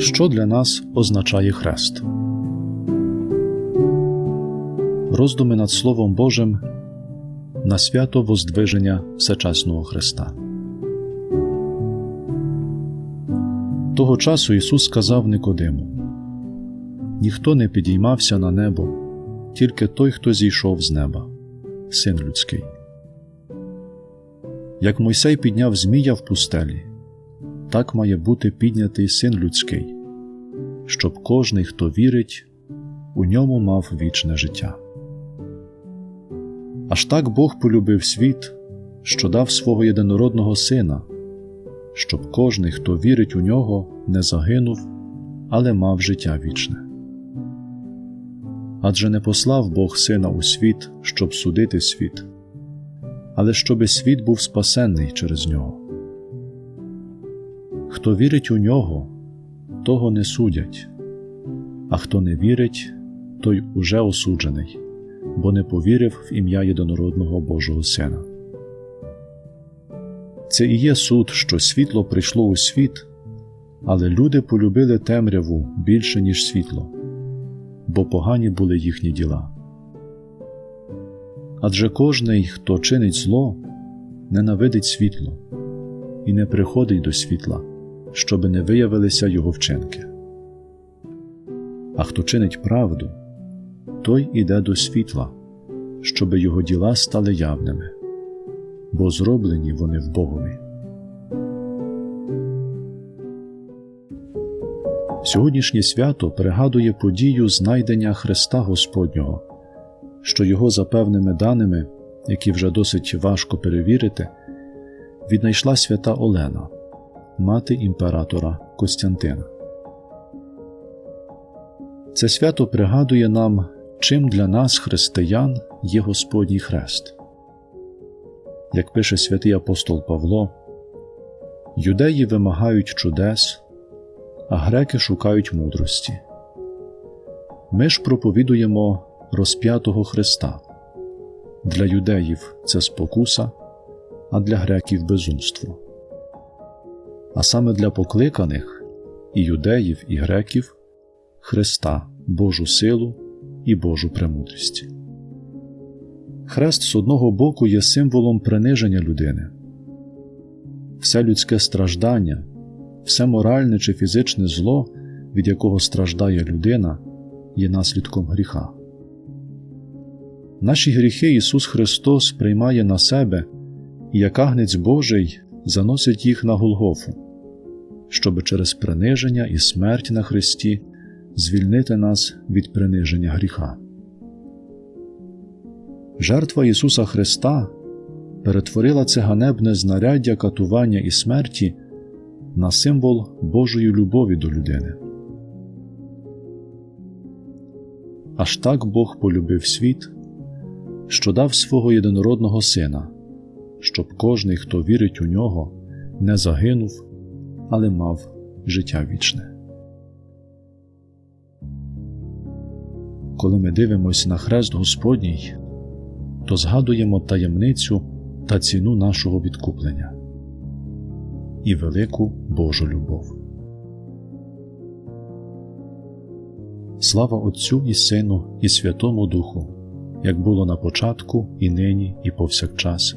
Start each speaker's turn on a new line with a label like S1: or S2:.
S1: Що для нас означає хрест? Роздуми над Словом Божим на свято Воздвиження Всечесного Христа. Того часу Ісус сказав Никодиму: Ніхто не підіймався на небо, тільки той, хто зійшов з неба, син людський. Як Мойсей підняв Змія в пустелі, так має бути піднятий син людський, щоб кожний, хто вірить, у ньому мав вічне життя. Аж так Бог полюбив світ, що дав свого єдинородного сина, щоб кожний, хто вірить у нього, не загинув, але мав життя вічне. Адже не послав Бог сина у світ, щоб судити світ, але щоби світ був спасенний через нього. Хто вірить у нього, того не судять, а хто не вірить, той уже осуджений, бо не повірив в ім'я єдинородного Божого Сина. Це і є суд, що світло прийшло у світ, але люди полюбили темряву більше, ніж світло, бо погані були їхні діла. Адже кожний, хто чинить зло, ненавидить світло і не приходить до світла, щоби не виявилися його вчинки. А хто чинить правду, той іде до світла, щоби його діла стали явними, бо зроблені вони в Богові. Сьогоднішнє свято пригадує подію знайдення Христа Господнього, що його за певними даними, які вже досить важко перевірити, віднайшла свята Олена, мати імператора Костянтина. Це свято пригадує нам, чим для нас, християн, є Господній хрест. Як пише святий апостол Павло, юдеї вимагають чудес, а греки шукають мудрості. Ми ж проповідуємо розп'ятого Христа. Для юдеїв це спокуса, а для греків безумство. А саме для покликаних і юдеїв, і греків Христа, Божу силу і Божу премудрість. Хрест з одного боку є символом приниження людини. Все людське страждання, все моральне чи фізичне зло, від якого страждає людина, є наслідком гріха. Наші гріхи Ісус Христос приймає на себе і як агнець Божий заносить їх на Голгофу, щоб через приниження і смерть на Христі звільнити нас від приниження гріха. Жертва Ісуса Христа перетворила це ганебне знаряддя катування і смерті на символ Божої любові до людини. Аж так Бог полюбив світ, що дав свого єдинородного Сина, щоб кожний, хто вірить у нього, не загинув, але мав життя вічне. Коли ми дивимося на хрест Господній, то згадуємо таємницю та ціну нашого відкуплення і велику Божу любов. Слава Отцю і Сину, і Святому Духу, як було на початку, і нині, і повсякчас,